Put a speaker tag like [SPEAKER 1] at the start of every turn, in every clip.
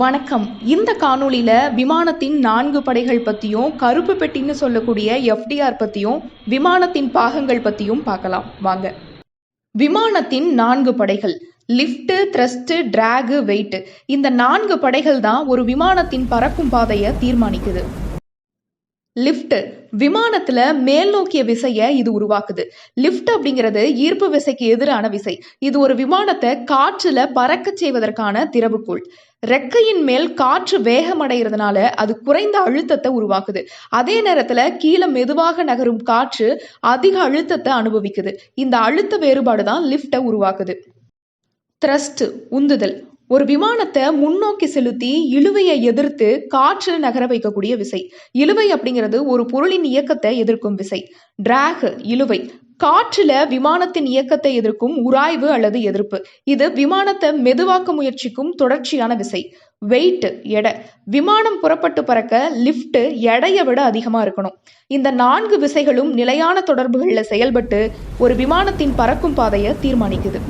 [SPEAKER 1] வணக்கம். இந்த காணொளியில் விமானத்தின் நான்கு படைகள் பற்றியும் கருப்பு பெட்டின்னு சொல்லக்கூடிய எஃப்டிஆர் பற்றியும் விமானத்தின் பாகங்கள் பற்றியும் பார்க்கலாம். வாங்க. விமானத்தின் நான்கு படைகள். லிஃப்ட்டு த்ரஸ்ட்டு டிராகு வெயிட்டு இந்த நான்கு படைகள் தான் ஒரு விமானத்தின் பறக்கும் பாதையை தீர்மானிக்குது. லிஃப்ட் விமானத்துல மேல் நோக்கிய விசையை இது உருவாக்குது. லிஃப்ட் அப்படிங்கிறது ஈர்ப்பு விசைக்கு எதிரான விசை. இது ஒரு விமானத்தை காற்றுல பறக்கச் செய்வதற்கான திறவுக்குள் ரெக்கையின் மேல் காற்று வேகமடைகிறதுனால அது குறைந்த அழுத்தத்தை உருவாக்குது. அதே நேரத்துல கீழே மெதுவாக நகரும் காற்று அதிக அழுத்தத்தை அனுபவிக்குது. இந்த அழுத்த வேறுபாடு தான் லிஃப்டை உருவாக்குது. த்ரஸ்ட் உந்துதல். ஒரு விமானத்தை முன்னோக்கி செலுத்தி இழுவையை எதிர்த்து காற்றில் நகர வைக்கக்கூடிய விசை. இழுவை அப்படிங்கிறது ஒரு பொருளின் இயக்கத்தை எதிர்க்கும் விசை. டிராக் இழுவை. காற்றில் விமானத்தின் இயக்கத்தை எதிர்க்கும் உராய்வு அல்லது எதிர்ப்பு. இது விமானத்தை மெதுவாக்க முயற்சிக்கும் தொடர்ச்சியான விசை. வெயிட் எடை. விமானம் புறப்பட்டு பறக்க லிஃப்ட் எடையை விட அதிகமாக இருக்கணும். இந்த நான்கு விசைகளும் நிலையான தொடர்புகளில் செயல்பட்டு ஒரு விமானத்தின் பறக்கும் பாதையை தீர்மானிக்குது.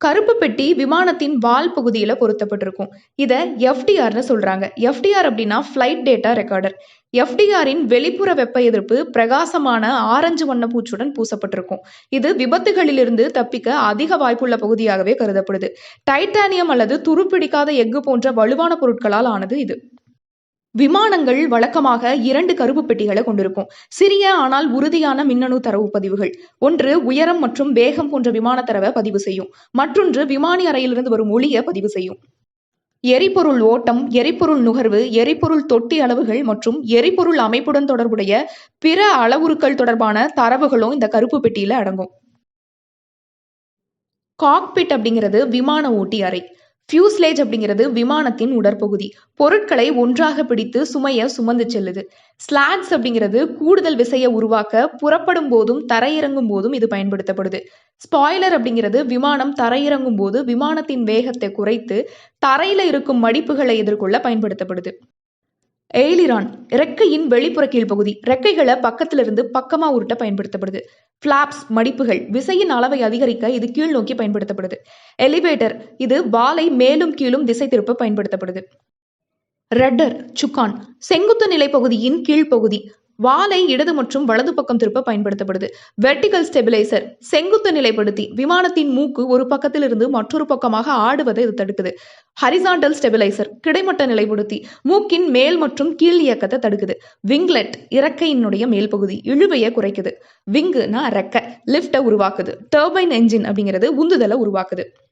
[SPEAKER 1] கருப்பு பெட்டி விமானத்தின் வால் பகுதியில் பொருத்தப்பட்டிருக்கும். இதை எஃப்டிஆர்னு சொல்கிறாங்க எஃப்டிஆர் அப்படின்னா ஃப்ளைட் டேட்டா ரெக்கார்டர் எஃப்டிஆரின் வெளிப்புற வெப்ப எதிர்ப்பு பிரகாசமான ஆரஞ்சு வண்ண பூச்சுடன் பூசப்பட்டிருக்கும். இது விபத்துகளிலிருந்து தப்பிக்க அதிக வாய்ப்புள்ள பகுதியாகவே கருதப்படுது. டைட்டானியம் அல்லது துருப்பிடிக்காத எஃகு போன்ற வலுவான பொருட்களால் ஆனது இது. விமானங்கள் வழக்கமாக இரண்டு கருப்பு பெட்டிகளை கொண்டிருக்கும். சிறிய ஆனால் உறுதியான மின்னணு தரவு பதிவுகள். ஒன்று உயரம் மற்றும் வேகம் போன்ற விமான தரவை பதிவு செய்யும். மற்றொன்று விமானி அறையிலிருந்து வரும் ஒளியை பதிவு செய்யும். எரிபொருள் ஓட்டம் எரிபொருள் நுகர்வு எரிபொருள் தொட்டி அளவுகள் மற்றும் எரிபொருள் அமைப்புடன் தொடர்புடைய பிற அளவுருக்கள் தொடர்பான தரவுகளும் இந்த கருப்பு பெட்டியில அடங்கும். காக்பிட் அப்படிங்கிறது விமான ஓட்டி அறை. ஃபியூஸ்லேஜ் அப்படிங்கிறது விமானத்தின் உடற்பகுதி. பொருட்களை ஒன்றாக பிடித்து சுமையை சுமந்து செல்லுது. ஸ்லாக்ஸ் அப்படிங்கிறது கூடுதல் விசையை உருவாக்க புறப்படும் போதும் தரையிறங்கும் போதும் இது பயன்படுத்தப்படுது. ஸ்பாய்லர் அப்படிங்கிறது விமானம் தரையிறங்கும் போது விமானத்தின் வேகத்தை குறைத்து தரையில இருக்கும் மடிப்புகளை எதிர்கொள்ள பயன்படுத்தப்படுது. எய்லிரான் ரெக்கையின் வெளிப்புற கீழ்ப்பகுதி. ரெக்கைகளை பக்கத்திலிருந்து பக்கமாக உருட்ட பயன்படுத்தப்படுது. ஃபிளாப்ஸ் மடிப்புகள். விசையின் அளவை அதிகரிக்க இது கீழ் நோக்கி பயன்படுத்தப்படுது. எலிவேட்டர் இது வாலை மேலும் கீழும் திசை திருப்ப பயன்படுத்தப்படுது. ரெட்டர் சுக்கான். செங்குத்து நிலைப்பகுதியின் கீழ்ப்பகுதி வாலை இடது மற்றும் வலது பக்கம் திருப்ப பயன்படுத்தப்படுது. வெர்டிகல் ஸ்டெபிலைசர் செங்குத்து நிலைப்படுத்தி விமானத்தின் மூக்கு ஒரு பக்கத்திலிருந்து மற்றொரு பக்கமாக ஆடுவதை இது தடுக்குது. ஹரிசாண்டல் ஸ்டெபிலைசர் கிடைமட்ட நிலைப்படுத்தி மூக்கின் மேல் மற்றும் கீழ் இயக்கத்தை தடுக்குது. விங்லெட் இறக்கையினுடைய மேல் பகுதி இழுவையை குறைக்குது. விங்குனா ரெக்க லிஃப்டை உருவாக்குது. டர்பைன் என்ஜின் அப்படிங்கிறது உந்துதலை உருவாக்குது.